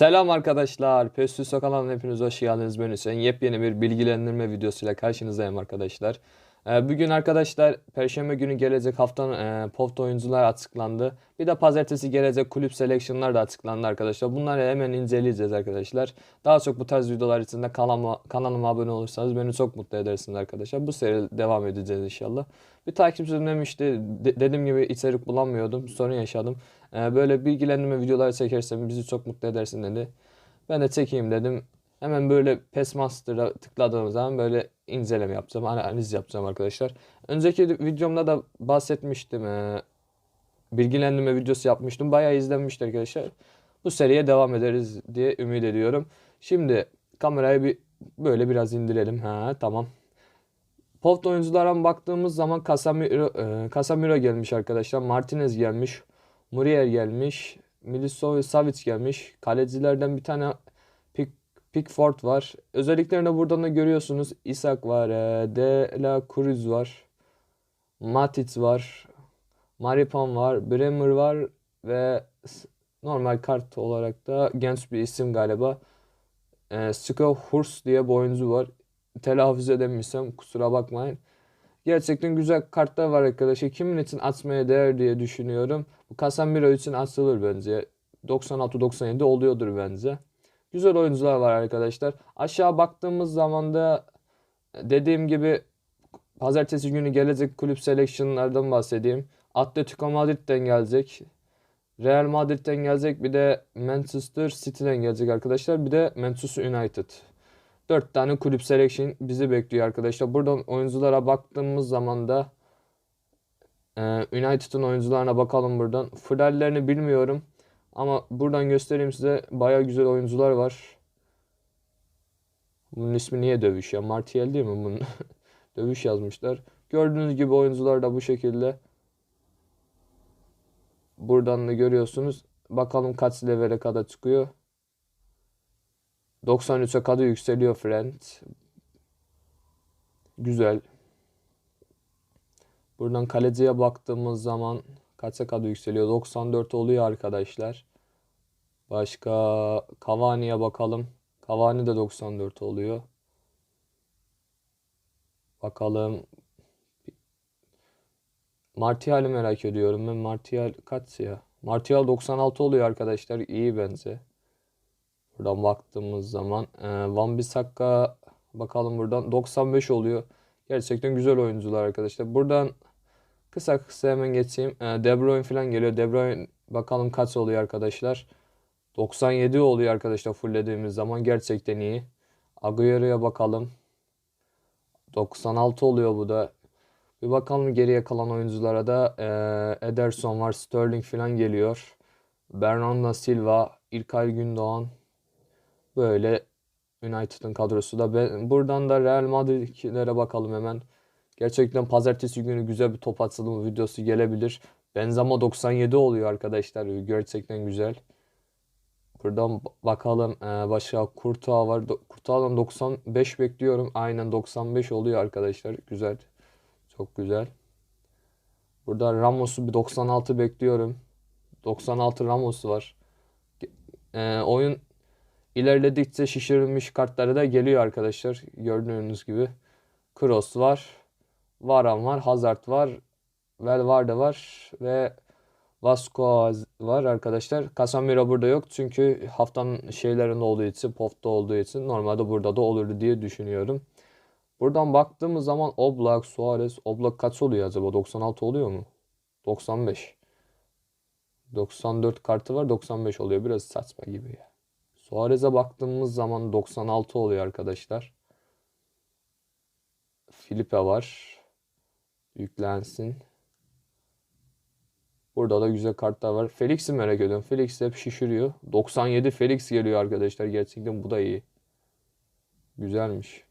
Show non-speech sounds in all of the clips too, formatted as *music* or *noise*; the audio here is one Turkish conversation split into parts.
Selam arkadaşlar. Pestüso kanalına hepiniz hoş geldiniz. Ben Hüseyin. Yepyeni bir bilgilendirme videosuyla karşınızdayım arkadaşlar. Ee, Bugün arkadaşlar Perşembe günü gelecek haftanın e, POFT oyuncular açıklandı. Bir de pazartesi gelecek kulüp selection'lar da açıklandı arkadaşlar. Bunları hemen inceleyeceğiz arkadaşlar. Daha çok bu tarz videolar için de kanalıma, kanalıma abone olursanız beni çok mutlu edersiniz arkadaşlar. Bu seri devam edeceğiz inşallah. Bir takipçim demişti. De- dediğim gibi içerik bulamıyordum. Sorun yaşadım. Ee, böyle bilgilendirme videoları çekersen bizi çok mutlu edersin dedi. Ben de çekeyim dedim. Hemen böyle PES Master'a tıkladığım zaman böyle inceleme yapacağım, analiz yapacağım arkadaşlar. Önceki videomda da bahsetmiştim. ee, bilgilendirme videosu yapmıştım. Bayağı izlenmişti arkadaşlar. Bu seriye devam ederiz diye ümit ediyorum. Şimdi kamerayı bir böyle biraz indirelim. Ha tamam. Poft oyunculara baktığımız zaman Casemiro, e, Casemiro gelmiş arkadaşlar. Martinez gelmiş. Muriel gelmiş. Milivojevic Savic gelmiş. Kalecilerden bir tane Pickford var. Özelliklerini buradan da görüyorsunuz. Isak var. e, De La Cruz var. Matic var. Maripan var. Bremer var. Ve normal kart olarak da genç bir isim galiba. E, Sco Hurs diye bir oyuncu var. Telaffuz edemezsem kusura bakmayın. Gerçekten güzel kartlar var arkadaşlar. Kimin için atmaya değer diye düşünüyorum. Bu Casemiro için atılır bence. 96-97 oluyordur bence. Güzel oyuncular var arkadaşlar. Aşağı baktığımız zaman da dediğim gibi pazartesi günü gelecek kulüp selection'lardan bahsedeyim. Atletico Madrid'den gelecek. Real Madrid'den gelecek. Bir de Manchester City'den gelecek arkadaşlar. Bir de Manchester United. 4 tane kulüp selection bizi bekliyor arkadaşlar. Buradan oyunculara baktığımız zaman da e, United'ın oyuncularına bakalım buradan. Frallerini bilmiyorum. Ama buradan göstereyim size. Baya güzel oyuncular var. Bunun ismi niye dövüş ya? Martial değil mi bunun? *laughs* Dövüş yazmışlar. Gördüğünüz gibi oyuncular da bu şekilde. Buradan da görüyorsunuz. Bakalım kaç levele kadar çıkıyor. 93'e kadar yükseliyor Friend. Güzel. Buradan kaleciye baktığımız zaman kaça kadar yükseliyor? 94 oluyor arkadaşlar. Başka Cavani'ye bakalım. Cavani de 94 oluyor. Bakalım. Martial'i merak ediyorum ben. Martial kaç ya? Martial 96 oluyor arkadaşlar. İyi bence. Buradan baktığımız zaman e, Van Bissaka bakalım buradan 95 oluyor. Gerçekten güzel oyuncular arkadaşlar. Buradan kısa kısa hemen geçeyim. E, De Bruyne falan geliyor. De Bruyne bakalım kaç oluyor arkadaşlar. 97 oluyor arkadaşlar fulllediğimiz zaman. Gerçekten iyi. Agüero'ya bakalım. 96 oluyor bu da. Bir bakalım geriye kalan oyunculara da e, Ederson var. Sterling falan geliyor. Bernardo Silva, İlkay Gündoğan. Böyle United'ın kadrosu da. Buradan da Real Madrid'lere bakalım hemen. Gerçekten pazartesi günü güzel bir top atılımı videosu gelebilir. Benzema 97 oluyor arkadaşlar. Gerçekten güzel. Buradan ba- bakalım. Ee, başka Kurtuğa var. Kurtuğa'dan 95 bekliyorum. Aynen 95 oluyor arkadaşlar. Güzel. Çok güzel. Burada Ramos'u bir 96 bekliyorum. 96 Ramos var. Ee, oyun ilerledikçe şişirilmiş kartları da geliyor arkadaşlar. Gördüğünüz gibi. Kroos var. Varane var. Hazard var. Valverde var. Ve Vasquez var arkadaşlar. Casemiro burada yok. Çünkü haftanın şeylerinde olduğu için, POF'ta olduğu için normalde burada da olurdu diye düşünüyorum. Buradan baktığımız zaman Oblak, Suarez, Oblak kaç oluyor acaba? 96 oluyor mu? 95. 94 kartı var 95 oluyor. Biraz saçma gibi ya. Suarez'e baktığımız zaman 96 oluyor arkadaşlar. Filipe var. Yüklensin. Burada da güzel kartlar var. Felix'i merak ediyorum. Felix hep şişiriyor. 97 Felix geliyor arkadaşlar. Gerçekten bu da iyi. Güzelmiş.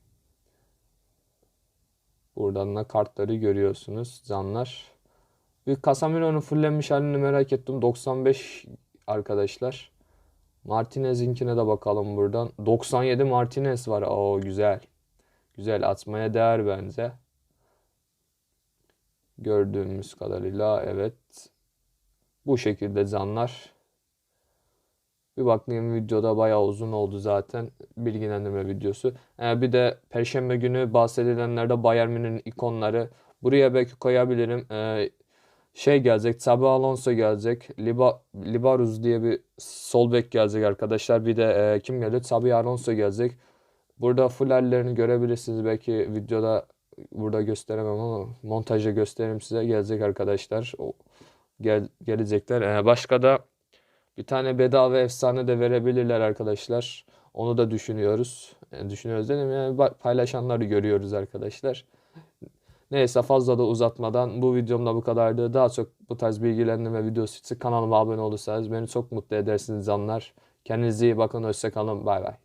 Buradan da kartları görüyorsunuz canlar. Bir Casemiro'nun fullenmiş halini merak ettim. 95 arkadaşlar. Martinez'inkine de bakalım buradan. 97 Martinez var. Oo güzel. Güzel atmaya değer bence. Gördüğümüz kadarıyla evet. Bu şekilde canlar. Bir bakayım videoda bayağı uzun oldu zaten bilgilendirme videosu. Ee, bir de Perşembe günü bahsedilenlerde Bayern Münih'in ikonları. Buraya belki koyabilirim. Ee, şey gelecek. Xabi Alonso gelecek. Liba, Libaruz diye bir sol bek gelecek arkadaşlar. Bir de e, kim gelecek? Xabi Alonso gelecek. Burada full hallerini görebilirsiniz. Belki videoda burada gösteremem ama montajda gösteririm size. Gelecek arkadaşlar. O, gel, gelecekler. Ee, başka da bir tane bedava efsane de verebilirler arkadaşlar. Onu da düşünüyoruz. Yani düşünüyoruz dedim yani paylaşanları görüyoruz arkadaşlar. Neyse fazla da uzatmadan bu videomda bu kadardı. Daha çok bu tarz bilgilendirme videosu için kanalıma abone olursanız beni çok mutlu edersiniz canlar. Kendinize iyi bakın. Hoşça kalın. Bay bay.